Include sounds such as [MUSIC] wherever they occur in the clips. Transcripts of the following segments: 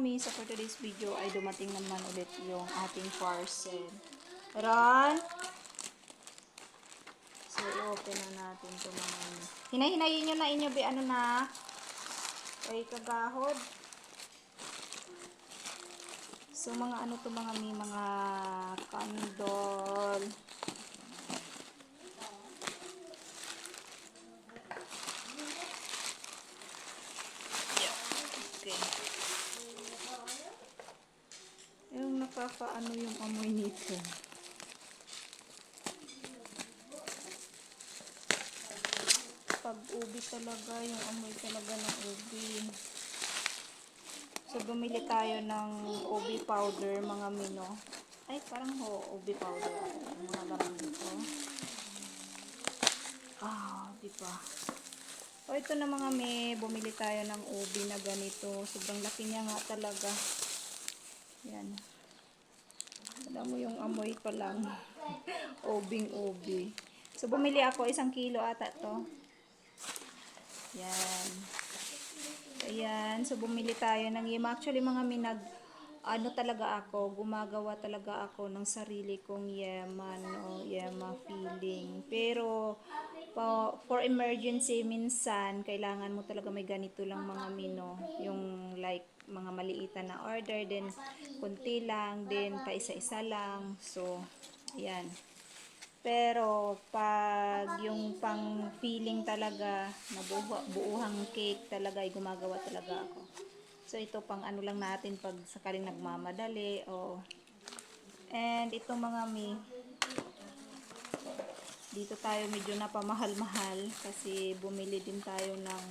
mi, sa for today's video ay dumating naman ulit yung ating parcel. Ron? So, i-open na natin ito mga. Hinahinayin nyo na inyo, be, ano na? Ay, kagahod. So, mga ano to mga mi, mga kandol. Yeah. Okay. Yung nakakaano yung amoy nito. Pag ubi talaga, yung amoy talaga ng ubi. So, bumili tayo ng ubi powder, mga mino. Ay, parang ho, ubi powder. Yung mga barang dito. Ah, di ba? O, ito na mga may, bumili tayo ng ubi na ganito. Sobrang laki niya nga talaga. Yan. Alam mo yung amoy pa lang. Obing ubi. So, bumili ako isang kilo ata to. Yan. Ayan. So, bumili tayo ng yema. Actually, mga minag, ano talaga ako, gumagawa talaga ako ng sarili kong yema, no, yema feeling. Pero, for emergency, minsan, kailangan mo talaga may ganito lang mga mino. Yung like, mga maliitan na order, then, kunti lang, then, pa isa-isa lang. So, ayan. Pero pag yung pang feeling talaga na buuhang cake talaga ay gumagawa talaga ako. So ito pang ano lang natin pag sakaling nagmamadali o and ito mga mi dito tayo medyo napamahal-mahal kasi bumili din tayo ng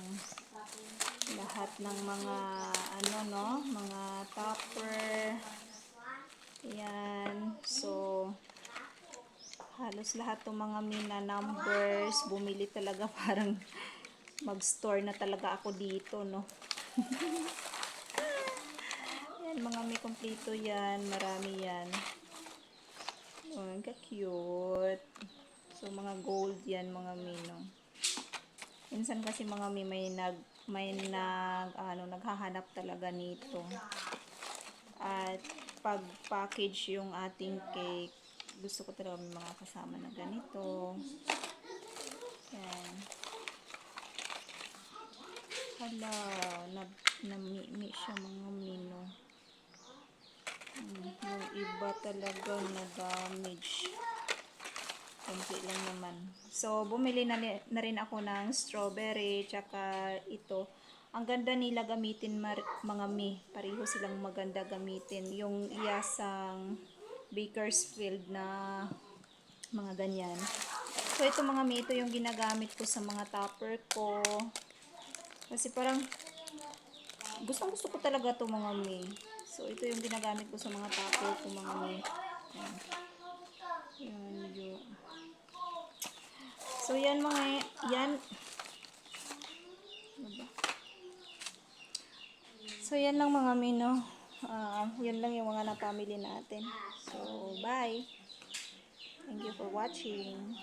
lahat ng mga ano no, mga topper. Yan. So halos lahat ng mga mina numbers, bumili talaga [LAUGHS] parang mag-store na talaga ako dito, no? [LAUGHS] yan, mga may kompleto yan, marami yan. Oh, ang ka-cute. So, mga gold yan, mga mino. Minsan kasi mga may may nag may nag ano naghahanap talaga nito. At pag package yung ating cake, gusto ko talaga may mga kasama na ganito. Yan. Hala, na, nami siya mga mino. Yung iba talaga na damage. Kunti lang naman. So, bumili na, na rin ako ng strawberry, tsaka ito. Ang ganda nila gamitin mga mi. Pareho silang maganda gamitin. Yung iyasang Bakersfield na mga ganyan. So, ito mga mi, ito yung ginagamit ko sa mga topper ko. Kasi parang, gustong gusto ko talaga to mga mi. So, ito yung ginagamit ko sa mga topper ko mga mi. Yan. Yan, yun. So, yan mga, yan. Ano ba? So, yan lang mga mino. Ah, yan lang yung mga napamili natin. So, bye. Thank you for watching.